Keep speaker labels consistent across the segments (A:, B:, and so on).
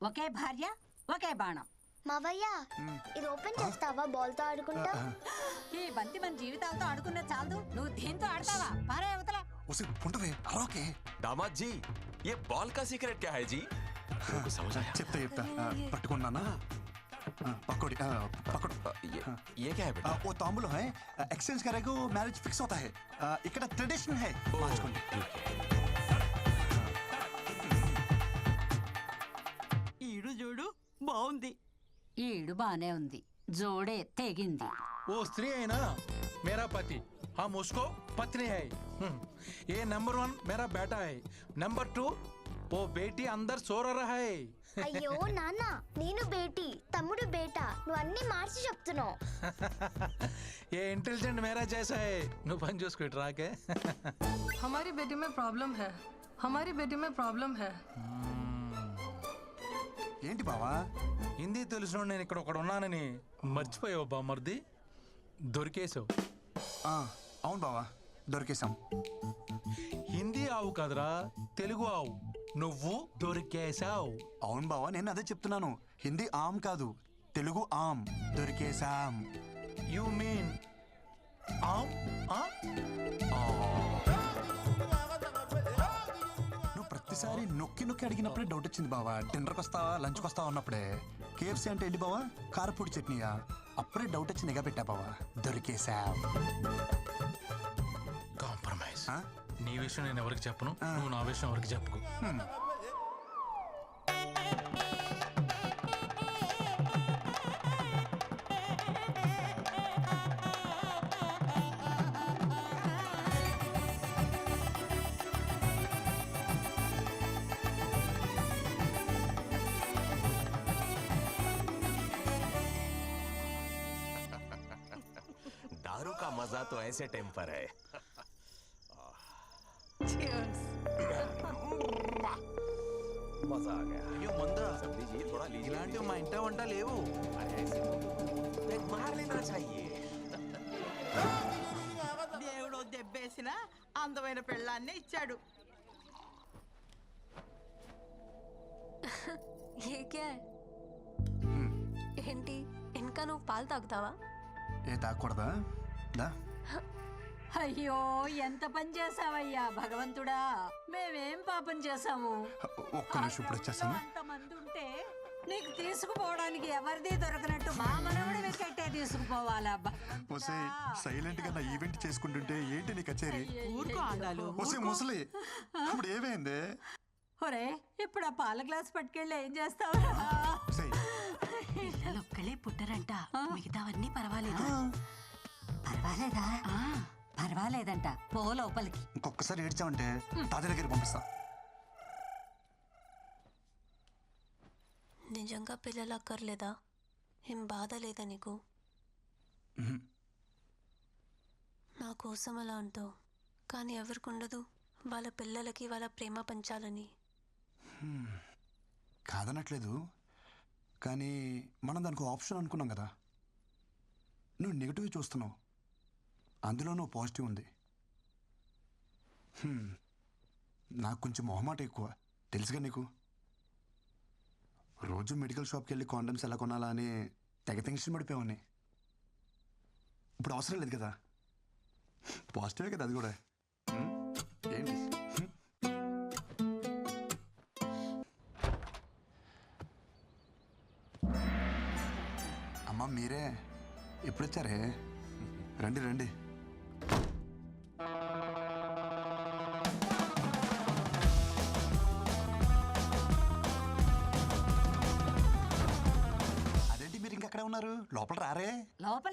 A: ఒకే భార్య ఒకే బాణం
B: మావయ్య ఇది ఓపెన్ చేస్తావా బాల్ తో ఆడుకుంటా
A: ఈ బంతి మన జీవితాలతో ఆడుకున్న చాలదు నువ్వు దీంతో ఆడతావా పారే అవతల
C: उसे ఉండవే అరవకే
D: दामाद जी ये बॉल का सीक्रेट क्या है जी मेरे को समझ आया
C: చెప్తా చెప్తా ఆ, పట్టుకున్నానా ఆ, పకోడి ఆ, పకోడి
D: अ, ये ये क्या है
C: ఆ,
D: बेटा
C: ఓ తాంబూలం హై ఎక్స్చేంజ్ కరేగో మ్యారేజ్ ఫిక్స్ అవుతా హై ఆ, ఇక్కడ ట్రెడిషన్ హై మార్చుకోండి
E: ఈడు బాగుంది
A: ఈడు బానే ఉంది జోడే తెగింది
F: वो स्त्री है ना मेरा पति हम उसको पत्नी है हम्म, ये नंबर वन मेरा बेटा है नंबर टू वो बेटी अंदर सो रहा है
B: అయ్యో నాన్న నేను బేటి తమ్ముడు బేటా నువ్వు అన్ని మార్చి చెప్తున్నావు
F: ये इंटेलिजेंट मेरा जैसा है नु पन చూసుకో ఇటు రాకే
G: हमारी बेटी में प्रॉब्लम है हमारी बेटी में प्रॉब्लम है
C: ఏంటి బావా?
F: హిందీ తెలిసిన నేను ఇక్కడ ఒకడు ఉన్నానని మర్చిపోయావు బామ్మర్ది దొరికేసావు
C: ఆ, అవును బావా దొరికేశాం.
F: హిందీ ఆవు కదరా తెలుగు ఆవు. నువ్వు దొరికేసావు
C: అవును బావా నేను అదే చెప్తున్నాను. హిందీ ఆమ్ కాదు తెలుగు ఆమ్. దొరికేశాం.
F: యు
C: ప్రతిసారి నొక్కి నొక్కి అడిగినప్పుడే డౌట్ వచ్చింది బావా. డిన్నర్కి వస్తావా లంచ్కి వస్తావా అన్నప్పుడే. కేఎఫ్సీ అంటే ఏంటి బావా? కారపూడి చట్నీయా? అప్పుడే డౌట్ వచ్చి నిఘా పెట్టా బావా. దొరికేశాం.
F: కాంప్రమైజ్? నీ విషయం నేను ఎవరికి చెప్పను? నువ్వు నా విషయం ఎవరికి చెప్పుకో?
D: मजा तो ऐसे टाइम पर है मजा आ गया
H: అయ్యో మందా
D: सब लीजिए थोड़ा लीजिए
H: ఇలాంటివి మా ఇంట వంట లేవు
D: अरे ऐसे नहीं, मार लेना चाहिए
E: దేవుడు దెబ్బేసిన అందమైన పెళ్ళాన్నే ఇచ్చాడు
I: ఏ క్యా హై? ఏంటి ఇంకా నువ్వు పాలు తాగుతావా
C: ఏ తాగకూడదా దా
A: అయ్యో ఎంత పని చేసావయ్యా భగవంతుడా? మేమేం పాపం చేసాము
C: ఒక్క నిమిషం ఇప్పుడు వచ్చేస్తాను.
A: అంతమంది ఉంటే నీకు తీసుకుపోవడానికి ఎవరిది దొరకనట్టు మా మనవడి వికెట్టే తీసుకుపోవాలా
C: ఒసే సైలెంట్గా నా ఈవెంట్ చేసుకుంటుంటే ఏంటి నీ కచేరీ?
E: ఊరుకో ఆగాలు
C: ఒసే ముసలి ఇప్పుడు ఏమైంది?
A: ఒరే ఇప్పుడు ఆ పాల గ్లాస్ పట్టుకెళ్ళి ఏం చేస్తావురా
C: ఒసేయ్,
J: పిల్లలు ఒక్కలే పుట్టరంట. మిగతావన్నీ పర్వాలేదు.
A: పర్వాలేదా? పర్వాలేదంట. పో లోపలికి.
C: ఇంకొకసారి ఏడ్చావంటే తాతయ్య దగ్గర పంపిస్తా.
I: నిజంగా పిల్లలు అక్కర్లేదా? ఏం బాధ లేదా నీకు? నా కోసం అలా అంటావు. కానీ ఎవరికి ఉండదు. వాళ్ళ పిల్లలకి వాళ్ళ ప్రేమ పంచాలని.
C: కాదనట్లేదు. కానీ మనం దానికి ఆప్షన్ అనుకున్నాం కదా. నువ్వు నెగిటివ్ చూస్తున్నావు. అందులోనూ పాజిటివ్ ఉంది. నాకు కొంచెం మొహమాట ఎక్కువ. తెలుసుగా నీకు? రోజు మెడికల్ షాప్కి వెళ్ళి కాండమ్స్ ఎలా కొనాలా అని తెగ టెన్షన్ పడిపోయావని. ఇప్పుడు అవసరం లేదు కదా? పాజిటివే కదా అది కూడా. ఏంటి? అమ్మ మీరే. ఎప్పుడు వచ్చారే రండి రండి.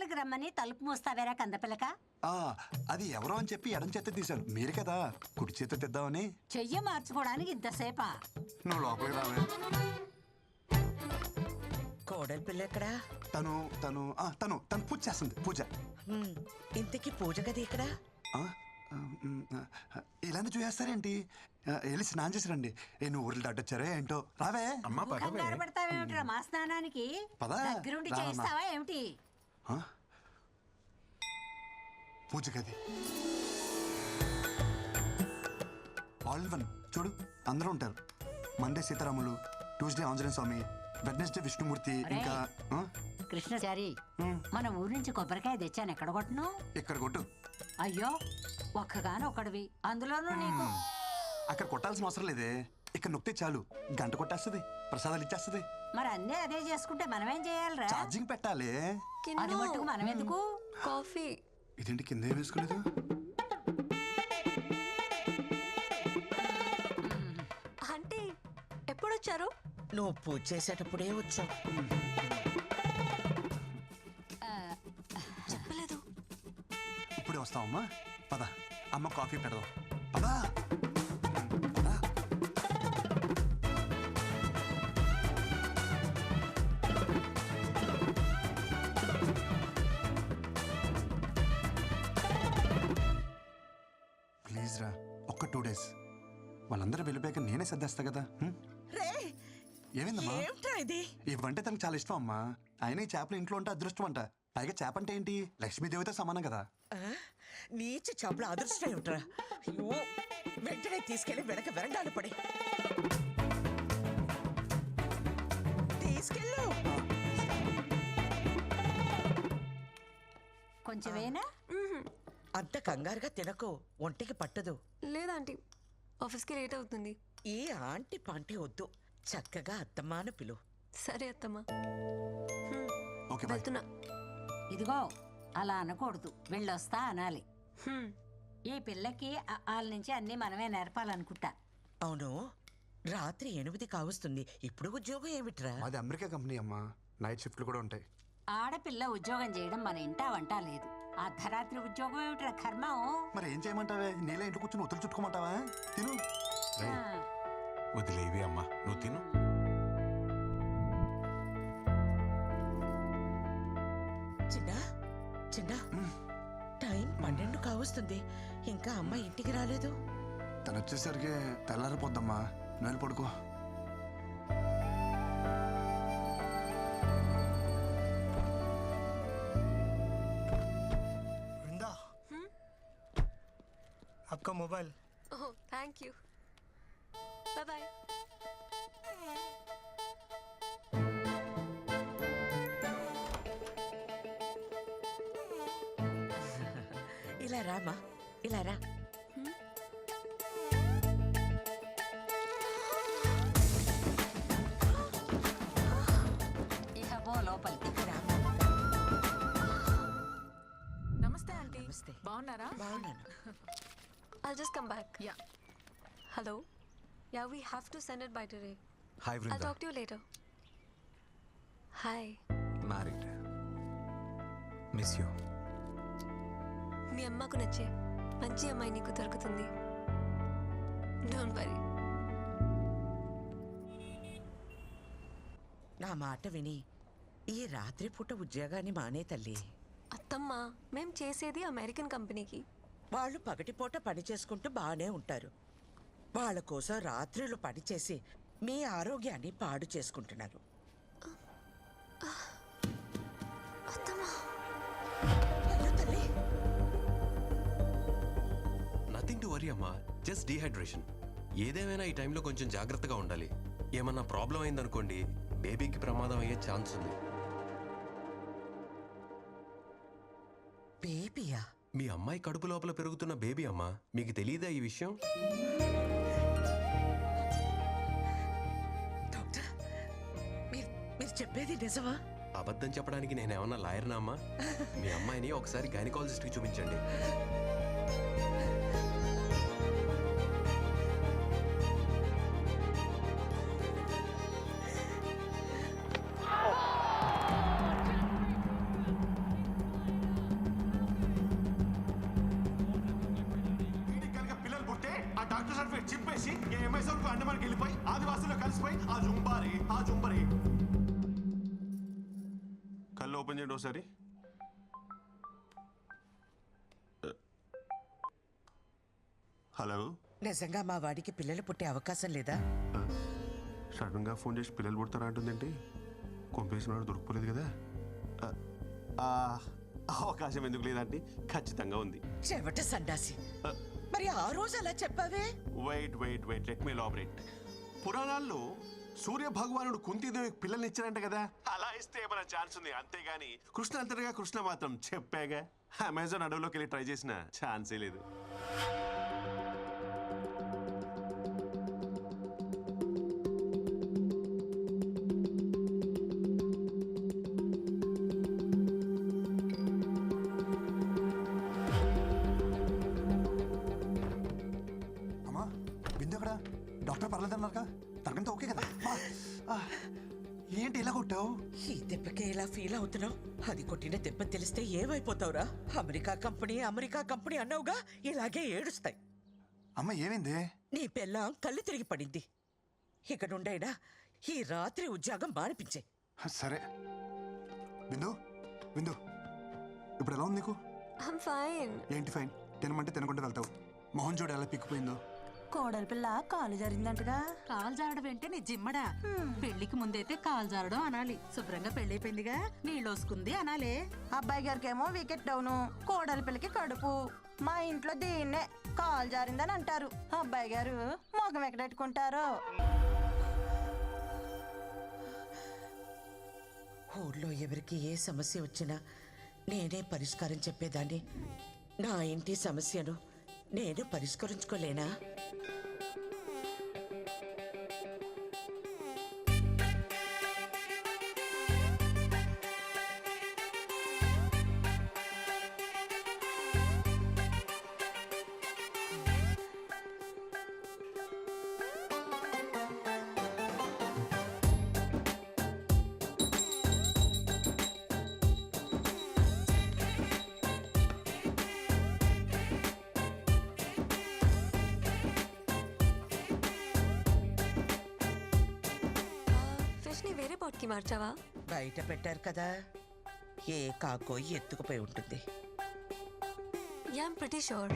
A: లోపలికి రమ్మని తలుపు మూస్తావేరా కందపిల్లక?
C: ఆ, అది ఎవరో అని చెప్పి ఎడం చేత తీశాను. మీరు కదా కుడి చేత తెద్దామని.
A: చెయ్యి మార్చుకోవడానికి ఇంతసేపా?
C: నువ్వు లోపలికి రావే.
E: కోడలి పిల్ల ఎక్కడా?
C: తను తను ఆ, తను తను పూజ చేస్తుంది పూజ.
E: హ్మ్, ఇంతకీ పూజ గది ఎక్కడా?
C: ఆ, ఆ, మ్, ఆ, ఇలానే చూసేస్తారేంటి? ఆ, వెళ్ళి స్నానం చేసి రండి ఏ నువ్వు ఊర్లు దాటొచ్చారే ఏంటో. రావే.
H: అమ్మా
A: కంగారు పడతావేమిట్రా? మా స్నానానికి
C: పద.
A: దగ్గరుండి
C: రా.
A: చేయిస్తావా ఏమిటి?
C: పూజ గది ఆల్ వన్ చూడు అందరూ ఉంటారు. మందే సీతారాములు ట్యూస్డే ఆంజనేయ స్వామి వెడ్నెస్డే విష్ణుమూర్తి ఇంకా ఆ?
A: కృష్ణచారి
C: ఉమ్,
A: మన ఊరి నుంచి కొబ్బరికాయ తెచ్చాను. ఎక్కడ కొట్టను
C: ఇక్కడ కొట్టు.
A: అయ్యో ఒక్కగాను ఒక్కడివి అందులోనూ నీకు?
C: అక్కడ కొట్టాల్సిన అవసరం లేదే. ఇక్కడ నొక్కితే చాలు. గంట కొట్టేస్తుంది. ప్రసాదాలు ఇచ్చేస్తుంది.
A: మరి అన్నీ అదే చేసుకుంటే మనమేం చేయాలిరా?
C: ఛార్జింగ్ పెట్టాలి.
A: అది మట్టుకు మనం ఎందుకు?
I: కాఫీ.
C: ఇదేంటి కింద ఏం వేసుకోలేదు?
I: అంటే ఎప్పుడొచ్చారు?
E: నువ్వు పూజ చేసేటప్పుడే వచ్చావు.
I: చెప్పలేదు.
C: ఇప్పుడే వస్తావమ్మా? పద. అమ్మ కాఫీ పెడదాం. పదా. Two days. వాళ్ళందరూ వెళ్ళిపోయాక నేనే సర్దేస్తా కదా హ్మ్?
E: రే
C: ఏమైందమ్మా?
E: ఇది?
C: ఇవంటే తనకు చాలా ఇష్టం అమ్మా. అయినా ఈ చేపలు ఇంట్లో ఉంటే అదృష్టం అంట. పైగా చేప అంటే ఏంటి? లక్ష్మీదేవితో సమానం కదా.
E: ఆ? నీచ చేపల అదృష్టం ఏమిట్రా అయ్యో వెంటనే తీసుకెళ్ళి వెనక వెరండాలు పడి. తీసుకెళ్ళు.
A: కొంచెమేనా?
E: అంత కంగారుగా తినకు. ఒంటికి పట్టదు.
I: లేదాంటీ ఆఫీస్కి లేట్ అవుతుంది.
E: ఈ ఆంటీ పాంటీ వద్దు. చక్కగా అత్తమ్మాన పిలు.
I: సరే అత్తమ్మా.
C: Okay bye.
I: వెళ్తున్నా.
A: ఇదిగో అలా అనకూడదు. వెళ్ళొస్తా అనాలి.
I: హ్మ్.
A: ఈ పిల్లకి వాళ్ళ నుంచి అన్నీ మనమే నేర్పాలనుకుంటా.
E: అవును. రాత్రి ఎనిమిది కావస్తుంది. ఇప్పుడు ఉద్యోగం ఏమిట్రా?
C: మాది అమెరికా కంపెనీ అమ్మా. నైట్ షిఫ్ట్లు కూడా ఉంటాయి.
A: ఆడపిల్ల ఉద్యోగం చేయడం మన ఇంటా వంట లేదు. అర్ధరాత్రి ఉద్యోగం ఏమిట్రా కర్మం?
C: మరి ఏం చేయమంటావే? నీళ్ళ ఇంట్లో కూర్చొని ఒత్తులు చుట్టుకోమంటావా? తిను.
D: వదిలేవి అమ్మా. నువ్వు తిను.
E: చిన్న చిన్న టైం పన్నెండు కావస్తుంది. ఇంకా అమ్మ ఇంటికి రాలేదు.
C: తను వచ్చేసరికి తెల్లారిపోద్దమ్మా. నువ్వు వెళ్ళి పడుకో.
E: ఇలా రామా ఇలా రా
A: లోపలికి
J: నమస్తే ఆంటీ
E: నమస్తే.
J: బాగున్నారా
E: బాగున్నాను
I: I'll just come back.
J: Yeah.
I: Hello? Yeah, we have to send it by today.
D: Hi
I: I'll
D: Vrinda
I: talk to you later. Hi.
D: Married miss you
I: మీ అమ్మకు నచ్చే మంచి అమ్మాయి నీకు దొరుకుతుంది. డోంట్ వరీ
E: నా మాట విని ఈ రాత్రి పూట ఉద్యోగాన్ని మానే తల్లి.
I: అత్తమ్మ మేం చేసేది అమెరికన్ కంపెనీకి.
E: వాళ్ళు పగటిపూట పని చేసుకుంటూ బాగానే ఉంటారు. వాళ్ళ కోసం రాత్రులు పనిచేసి మీ ఆరోగ్యాన్ని పాడు చేసుకుంటున్నారు.
D: వరీ అమ్మా జస్ట్ డీహైడ్రేషన్ ఏదేమైనా ఈ టైంలో కొంచెం జాగ్రత్తగా ఉండాలి. ఏమన్నా ప్రాబ్లం అయిందనుకోండి బేబీకి ప్రమాదం అయ్యే ఛాన్స్ ఉంది.
E: బేబీయా
D: మీ అమ్మాయి కడుపు లోపల పెరుగుతున్న బేబీ అమ్మా మీకు తెలియదా ఈ విషయం?
E: డాక్టర్ మీరు మీరు చెప్పేది నిజమా?
D: అబద్ధం చెప్పడానికి నేనేమన్నా లాయర్నా అమ్మా? మీ అమ్మాయిని ఒకసారి గైనకాలజిస్ట్కి చూపించండి.
K: డాక్టర్ సర్టిఫికేట్ ఎంఎస్ఎల్కు అండమానికి వెళ్ళిపోయి ఆదివాసుల్లో కలిసిపోయి ఆ జుంబారి ఆ జుంబరి కళ్ళు ఓపెన్ చేయండి ఒకసారి. హలో.
E: నిజంగా మా వాడికి పిల్లలు పుట్టే అవకాశం లేదా?
K: సడన్గా ఫోన్ చేసి పిల్లలు పుడతారా అంటుందేంటి? కొంపేసినాడు దొరికిపోలేదు కదా. ఆ, ఆ, అవకాశం ఎందుకు లేదంటే ఖచ్చితంగా ఉంది.
E: చెవట సండాసి మరి ఆ రోజు అలా చెప్పావే?
K: Wait wait wait let me elaborate పురాణాల్లో సూర్య భగవానుడు కుంతిదేవి పిల్లల్ని ఇచ్చారంట కదా. అలా ఇస్తే ఏమైనా ఛాన్స్ ఉంది? అంతేగాని కృష్ణ అంతటగా కృష్ణ మాత్రం చెప్పాగా. అమెజాన్ అడవిలోకి వెళ్ళి ట్రై చేసిన ఛాన్సే లేదు.
C: డాక్టర్ పర్లేదన్నారుగా తనకంతా ఓకే కదా? ఆ, ఏంటి ఇలా కొట్టావు?
E: ఈ దెబ్బకి ఎలా ఫీల్ అవుతున్నావు? అది కొట్టిన దెబ్బ తెలిస్తే ఏమైపోతావురా? అమెరికా కంపెనీ అమెరికా కంపెనీ అన్నావుగా ఇలాగే ఏడుస్తాయి.
C: అమ్మ ఏమైంది?
E: నీ పెళ్ళాం కళ్ళు తిరిగి పడింది. ఇక నుండైనా ఈ రాత్రి ఉద్యోగం మానిపించే.
C: సరే. బిందు బిందు ఇప్పుడు ఎలా ఉంది నీకు?
I: ఐమ్ ఫైన్
C: ఏంటి ఫైన్ తినమంటే తినకుండా వెళ్తావు. మొహం చూడు ఎలా పిక్కిపోయిందో.
A: కోడలి పిల్ల కాలు జరిగిందంటగా
J: కాలు జారడం ఏంటి నీ జిమ్మడా? పెళ్ళికి ముందైతే కాలు జారడం అనాలి. శుభ్రంగా పెళ్ళైపోయిందిగా. నీళ్ళోసుకుంది అనాలే.
A: అబ్బాయి గారికి ఏమో వికెట్ డౌన్. కోడలి పిల్లకి కడుపు. మా ఇంట్లో దీన్నే కాలు జారిందని అంటారు. అబ్బాయి గారు మొగం ఎక్కడెట్టుకుంటారో
E: ఊళ్ళో ఎవరికి ఏ సమస్య వచ్చినా నేనే పరిష్కారం చెప్పేదాన్ని. నా ఇంటి సమస్యను నేను పరిష్కరించుకోలేనా?
I: వేరే పాట్కి మార్చావా?
E: బయట పెట్టారు కదా. ఏ కాకో ఎత్తుకుపోయి ఉంటుంది.
I: షూర్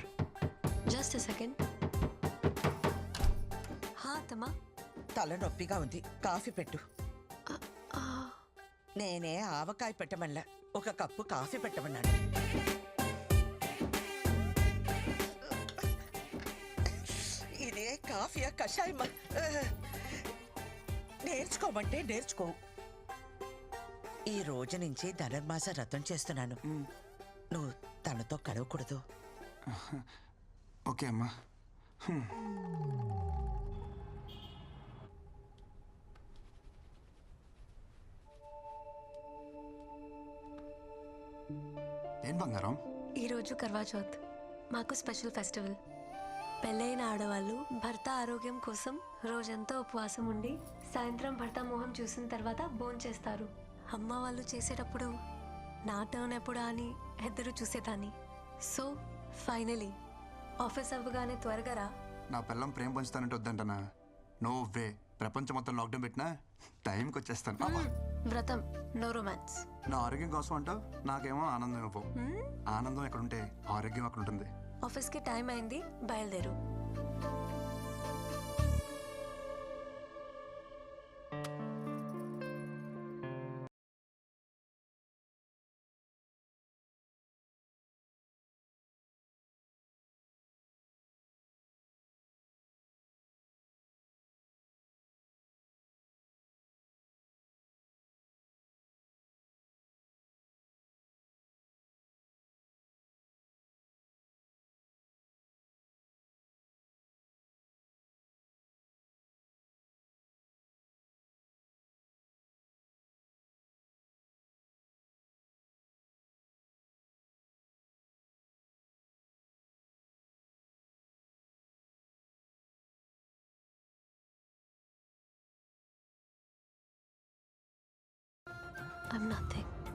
I: జస్ట్ సెకండ్ హా
E: తల నొప్పిగా ఉంది. కాఫీ పెట్టు. నేనే ఆవకాయ పెట్టమల్లా ఒక కప్పు కాఫీ పెట్టమన్నాను. ఇదే కాఫీయా కషాయమా నేర్చుకోమంటే నేర్చుకో. ఈ రోజు నుంచి ధనుర్మాస రథం చేస్తున్నాను. నువ్వు తనతో కలవకూడదు.
C: ఓకే అమ్మా. ఏం బంగారం?
I: ఈరోజు కర్వా చౌత్ మాకు స్పెషల్ ఫెస్టివల్. పెళ్ళైన ఆడవాళ్ళు భర్త ఆరోగ్యం కోసం రోజంతా ఉపవాసం ఉండి సాయంత్రం భర్త మొహం చూసిన తర్వాత భోజనం చేస్తారు. అమ్మ వాళ్ళు చేసేటప్పుడు నా టర్న్ ఎప్పుడా అని ఎదురు చూసేదాన్ని. సో ఫైనలీ ఆఫీస్ అవ్వగానే త్వరగా రా.
C: నా పిల్లం ప్రేమ పంచుతానంటే వద్దంటనా? No way. ప్రపంచం మొత్తం లాక్డౌన్ పెట్టినా టైంకి వచ్చేస్తాను.
I: వ్రతం నో రొమాన్స్
C: నా ఆరోగ్యం కోసం అంటావు? నాకేమో ఆనందం ఇవ్వవు ఆనందం ఎక్కడ ఉంటే ఆరోగ్యం అక్కడ ఉంటుంది
I: ఆఫీస్కి టైం అయింది బయలుదేరు. I'm not there.